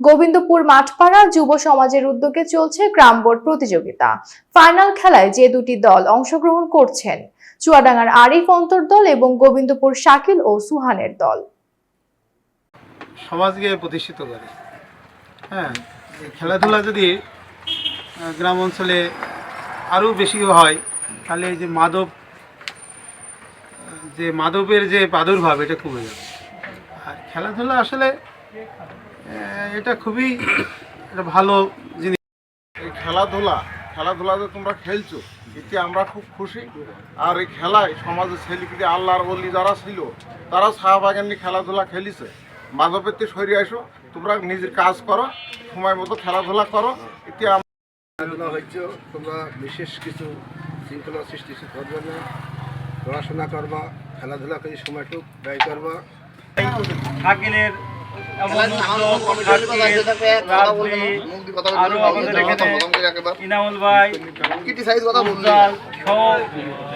গোবিন্দপুর মাঠপাড়া যুব সমাজের উদ্যোগে চলছে গ্রাম বোর্ড প্রতিযোগিতা। ফাইনাল খেলায় যে দুটি দল অংশগ্রহণ করছেন চুয়াডাঙ্গার আরিফ অন্তর দল এবং গোবিন্দপুর শাকিল ও সুহানের দল। সমাজকে প্রতিষ্ঠিত করে। হ্যাঁ খেলাধুলা যদি গ্রাম অঞ্চলে আরও বেশি হয় তাহলে এই যে আহ, যে মাদকের যে প্রাদুর্ভাব এটা কমে যাবে। আর খেলাধুলা আসলে এটা খুবই একটা ভালো জিনিস। এই খেলাধুলা খেলাধুলাতে তোমরা খেলছো এতে আমরা খুব খুশি। আর এই খেলায় সমাজের ছেলেপিলে আল্লাহর অলি যারা ছিল তারা শাহবাগান নিয়ে খেলাধুলা খেলিছে। মাধবের থেকে সরে আসো তোমরা নিজের কাজ করো সময় মতো খেলাধুলা করো এতে খেলাধুলা তোমরা বিশেষ কিছু শৃঙ্খলা সৃষ্টি করবে না পড়াশোনা করবা খেলাধুলা করে সময়টুক ব্যয় করবা। শাকিলের আরও ভাই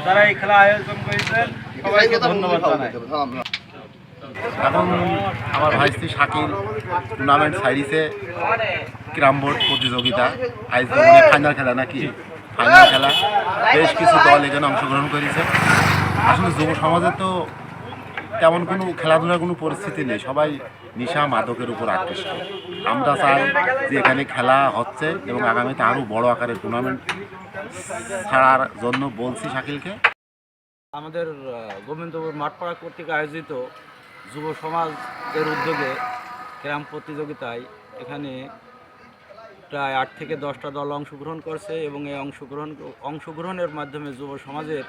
যারা এই খেলা আয়োজন করেছেন সবাইকে ধন্যবাদ এখন আমার শাকিল টুর্নামেন্ট সাইডিসে ক্রাম বোর্ড প্রতিযোগিতা আজ মানে ফাইনাল খেলা নাকি? ফাইনাল খেলা। বেশ কিছু দল এখানে অংশগ্রহণ করেছে। আসলে যুব সমাজে তো তেমন কোনো খেলাধুলার কোনো পরিস্থিতি নেই। সবাই নেশা মাদকের উপর আকৃষ্ট। আমরা চাই যে এখানে খেলা হচ্ছে এবং আগামীতে আরও বড় আকারের টুর্নামেন্ট ছাড়ার জন্য বলছি শাকিলকে। আমাদের গোবিন্দপুর মাঠপাড়া কর্তৃক আয়োজিত যুব সমাজের উদ্যোগে গ্রাম প্রতিযোগিতায় এখানে প্রায় আট থেকে দশটা দল অংশগ্রহণ করছে এবং এই অংশগ্রহণ, অংশগ্রহণের মাধ্যমে যুব সমাজের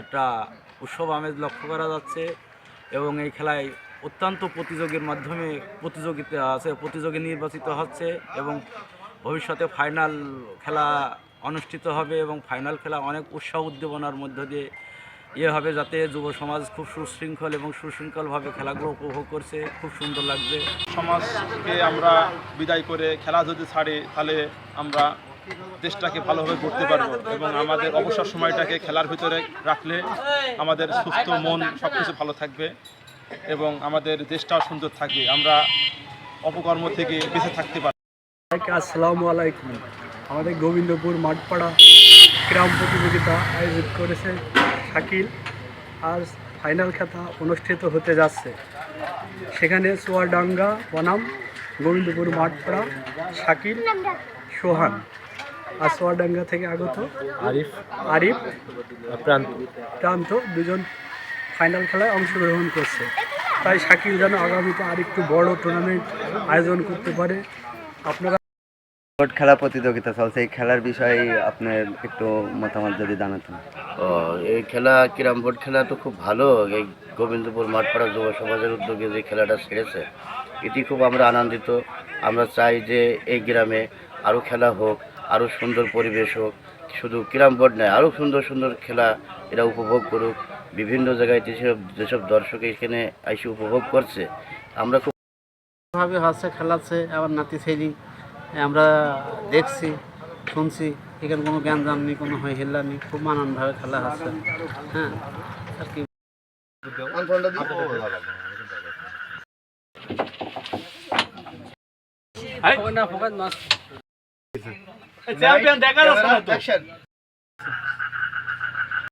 একটা উৎসব আমেজ লক্ষ্য করা যাচ্ছে। এবং এই খেলায় অত্যন্ত প্রতিযোগীর মাধ্যমে প্রতিযোগিতা আছে, প্রতিযোগী নির্বাচিত হচ্ছে এবং ভবিষ্যতে ফাইনাল খেলা অনুষ্ঠিত হবে এবং ফাইনাল খেলা অনেক উৎসাহ উদ্দীপনার মধ্য দিয়ে ইয়ে হবে যাতে যুব সমাজ খুব সুশৃঙ্খল এবং সুশৃঙ্খলভাবে খেলাগুলো উপভোগ করছে, খুব সুন্দর লাগছে। সমাজকে আমরা বিদায় করে খেলা যদি ছাড়ি, তাহলে আমরা দেশটাকে ভালোভাবে করতে পারব এবং আমাদের অবসর সময়টাকে খেলার ভিতরে রাখলে আমাদের সুস্থ মন সব কিছু ভালো থাকবে এবং আমাদের দেশটাও সুন্দর থাকবে। আমরা অপকর্ম থেকে বেঁচে থাকতে সবাইকে আসসালামু আলাইকুম। আমাদের গোবিন্দপুর মাঠপাড়া গ্রাম প্রতিযোগিতা আয়োজিত করেছে শাকিল। আর ফাইনাল খেলা অনুষ্ঠিত হতে যাচ্ছে। সেখানে চুয়াডাঙ্গা বনাম, গোবিন্দপুর মাঠপাড়া শাকিল, সোহান। আর চুয়াডাঙ্গা থেকে আগত আরিফ। আরিফ। প্রান্ত। প্রান্ত দুজন ফাইনাল খেলায় অংশগ্রহণ করছে। তাই শাকিল যেন আগামীতে আরেকটু বড় টুর্নামেন্ট আয়োজন করতে পারে। আপনারা বোর্ড খেলা প্রতিযোগিতা চলছে এই খেলার বিষয়ে আপনার একটু মতামত যদি জানাতেন। ও এই খেলা ক্যারাম বোর্ড খেলা তো খুব ভালো। এই গোবিন্দপুর মাঠপাড়া যুব সমাজের উদ্যোগে যে খেলাটা ছেড়েছে এটি খুব আমরা আনন্দিত। আমরা চাই যে এই গ্রামে আরও খেলা হোক আরও সুন্দর পরিবেশ হোক শুধু ক্যারাম বোর্ড নয় আরও সুন্দর সুন্দর খেলা এরা উপভোগ করুক। বিভিন্ন জায়গায় যেসব যেসব দর্শক এখানে এসে উপভোগ করছে আমরা খুব ভাবে হচ্ছে খেলাচ্ছে আবার নাতি ছেড়ি আমরা দেখছি শুনছি এখানে কোনো জ্ঞান জাম নেই কোনো হয় হেল্লা নেই খুব নানানভাবে খেলা হচ্ছে হ্যাঁ আর কি। চ্যাম্পিয়ন দেখা যাচ্ছে না তো